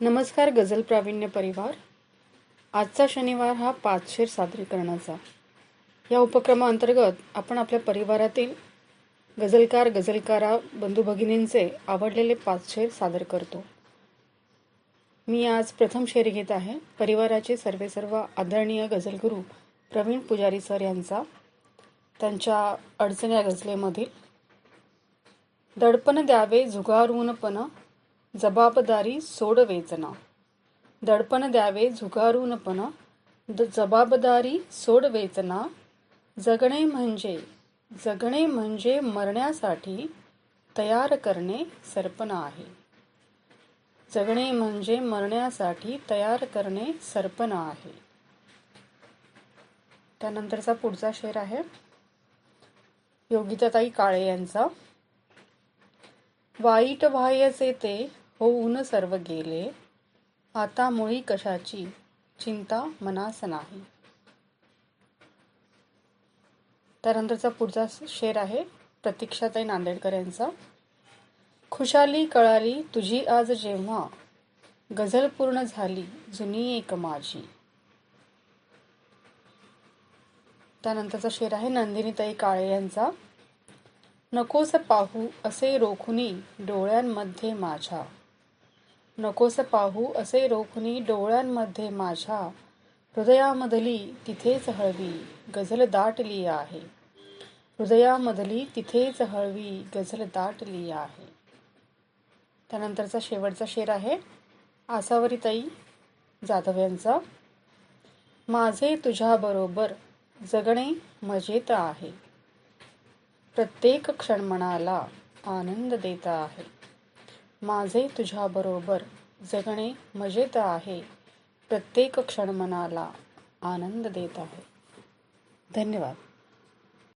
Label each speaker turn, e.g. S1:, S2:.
S1: नमस्कार गझल प्रावीण्य परिवार. आजचा शनिवार हा पाचशेर सादरीकरणाचा. या उपक्रमाअंतर्गत आपण आपल्या परिवारातील गझलकार गझलकारा बंधू भगिनींचे आवडलेले पाचशेर सादर करतो. मी आज प्रथम शेर घेत आहे. परिवाराचे सर्वे सर्व आदरणीय गझलगुरू प्रवीण पुजारी सर यांचा. त्यांच्या अडचण्या गझलेमधील. दडपण द्यावे झुगारूनपण जबाबदारी सोड वेचना दडपण द्यावे झुगारूनपण. द जबाबदारी सोड वेचना जगणे म्हणजे जगणे म्हणजे मरण्यासाठी तयार करणे सरपण आहे. जगणे म्हणजे मरण्यासाठी तयार करणे सरपण आहे. त्यानंतरचा पुढचा शेर आहे. योगिताताई काळे यांचा. वाईट बाह्यचे ते होऊन सर्व गेले. आता मुळी कशाची? चिंता मनास नाही. त्यानंतरचा पुढचा शेर आहे प्रतीक्षाताई नांदेडकर यांचा. खुशाली कळाली तुझी आज जेव्हा गझल पूर्ण झाली जुनी एक माझी. त्यानंतरचा शेर आहे नंदिनीताई काळे यांचा. नकोस पाहू असे रोखुनी डोळ्यांमध्ये माझ्या. नकोस पाहू असे रोखणी डोळ्यांमध्ये माझ्या हृदयामधली तिथेच हळवी गझल दाटली आहे. हृदयामधली तिथेच हळवी गझल दाटली आहे. त्यानंतरचा शेवटचा शेर आहे. आसावरीताई जाधव यांचा माझे तुझ्याबरोबर जगणे मजेत आहे. प्रत्येक क्षण मनाला आनंद देत आहे. माझे तुझ्याबरोबर जगणे मजेत आहे. प्रत्येक क्षण मनाला आनंद देत आहे. धन्यवाद.